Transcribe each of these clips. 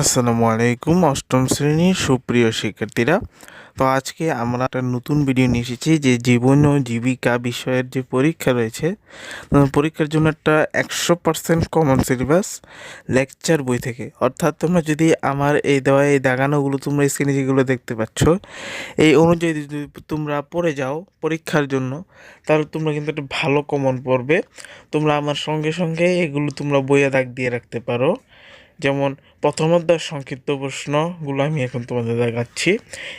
আসসালামু আলাইকুম, অষ্টম শ্রেণির সুপ্রিয় শিক্ষার্থীরা। তো আজকে আমরা একটা নতুন ভিডিও নিয়ে এসেছি যে জীবন ও জীবিকা বিষয়ের যে পরীক্ষা রয়েছে পরীক্ষার জন্য একটা একশো পার্সেন্ট কমন সিলেবাস লেকচার বই থেকে। অর্থাৎ তোমরা যদি আমার এই দেওয়া এই দাগানোগুলো তোমরা স্ক্রিনে যেগুলো দেখতে পাচ্ছ, এই অনুযায়ী যদি তোমরা পড়ে যাও পরীক্ষার জন্য, তাহলে তোমরা কিন্তু একটা ভালো কমন পড়বে। তোমরা আমার সঙ্গে সঙ্গে এগুলো তোমরা বইয়ে দাগ দিয়ে রাখতে পারো। যেমন প্রথম অধ্যায় সংক্ষিপ্ত প্রশ্নগুলো আমি এখন তোমাদের দেখাচ্ছি।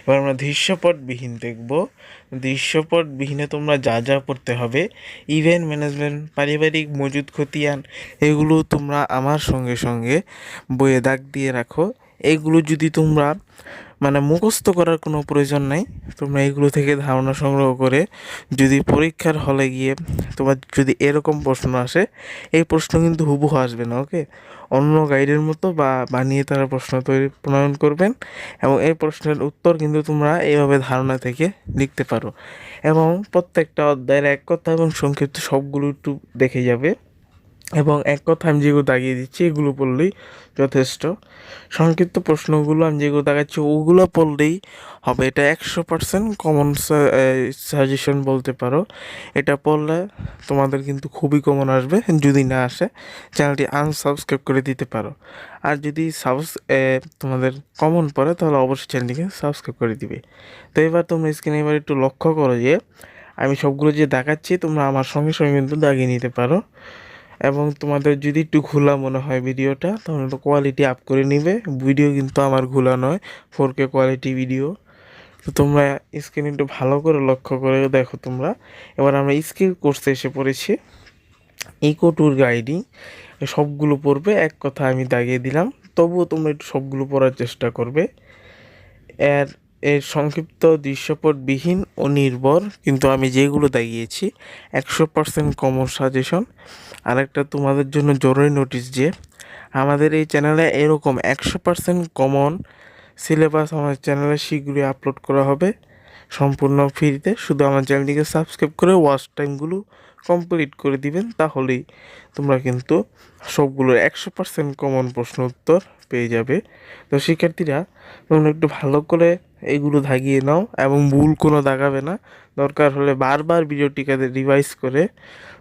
এবার আমরা দৃশ্যপটবিহীন দেখব। দৃশ্যপটবিহীনে তোমরা যা যা পড়তে হবে ইভেন্ট ম্যানেজমেন্ট পারিবারিক মজুদ খতিয়ান, এগুলো তোমরা আমার সঙ্গে সঙ্গে বইয়ে দাগ দিয়ে রাখো। এগুলো যদি তোমরা মানে মুখস্থ করার কোনো প্রয়োজন নাই। তোমরা এগুলো থেকে ধারণা সংগ্রহ করে যদি পরীক্ষার হলে গিয়ে তোমার যদি এরকম প্রশ্ন আসে, এই প্রশ্ন কিন্তু হুবহু আসবে না ওকে অন্য গাইডের মতো বা বানিয়ে তারা প্রশ্ন তৈরি, প্রণয়ন করবেন এবং এই প্রশ্নের উত্তর কিন্তু তোমরা এইভাবে ধারণা থেকে লিখতে পারো। এবং প্রত্যেকটা অধ্যায়ের এক কথা এবং সংক্ষিপ্ত সবগুলো একটু দেখে যাবে। এবং এক কথা আমি যেগুলো দাগিয়ে দিচ্ছি, এগুলো পড়লেই যথেষ্ট। সংক্ষিপ্ত প্রশ্নগুলো আমি যেগুলো দেখাচ্ছি ওগুলো পড়লেই হবে। এটা একশো পার্সেন্ট কমন সাজেশন বলতে পারো। এটা পড়লে তোমাদের কিন্তু খুবই কমন আসবে, যদি না আসে, চ্যানেলটি আনসাবস্ক্রাইব করে দিতে পারো। আর যদি সাবস তোমাদের কমন পড়ে, তাহলে অবশ্যই চ্যানেলটিকে সাবস্ক্রাইব করে দিবে। তো এবার তোমরা স্ক্রিনে এবার একটু লক্ষ্য করো যে, আমি সবগুলো যে দেখাচ্ছি, তোমরা আমার সঙ্গে সঙ্গে কিন্তু দাগিয়ে নিতে পারো। এবং তোমাদের যদি একটু ঘোলা মনে হয় ভিডিওটা, তাহলে তো কোয়ালিটি আপ করে নিবে। ভিডিও কিন্তু আমার ঘোলা নয় ফোর কে কোয়ালিটি ভিডিও তো তোমরা স্ক্রিন একটু ভালো করে লক্ষ্য করে দেখো তোমরা। এবার আমরা স্কিল কোর্সে এসে পড়েছি। ইকো ট্যুর গাইডিং সবগুলো পড়বে, এক কথা আমি দাগিয়ে দিলাম। তবুও তোমরা একটু সবগুলো পড়ার চেষ্টা করবে। এর এর সংক্ষিপ্ত দৃশ্যপটবিহীন ও নির্ভর, কিন্তু আমি যেগুলো দাগিয়েছি একশো পার্সেন্ট কমন সাজেশন আর একটা তোমাদের জন্য জরুরি নোটিশ যে, আমাদের এই চ্যানেলে এরকম একশো পার্সেন্ট কমন সিলেবাস আমার চ্যানেলে শীঘ্রই আপলোড করা হবে। সম্পূর্ণ ফ্রিতে শুধু আমার চ্যানেলটিকে সাবস্ক্রাইব করে ওয়াচ টাইমগুলো কমপ্লিট করে দিবেন, তাহলেই তোমরা কিন্তু সবগুলোর একশো পার্সেন্ট কমন প্রশ্ন উত্তর পেয়ে যাবে। তো শিক্ষার্থীরা, তোমরা একটু ভালো করে এগুলো দাগিয়ে নাও এবং ভুল কোনো দাগাবে না। দরকার হলে বারবার ভিডিওটিকে রিভাইজ করে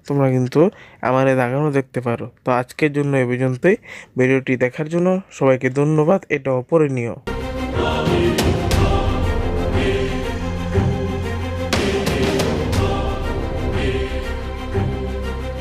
তোমরা কিন্তু আমার এই দাগানো দেখতে পারো। তো আজকের জন্য এ পর্যন্তই। ভিডিওটি দেখার জন্য সবাইকে ধন্যবাদ। এটা অপরণীয়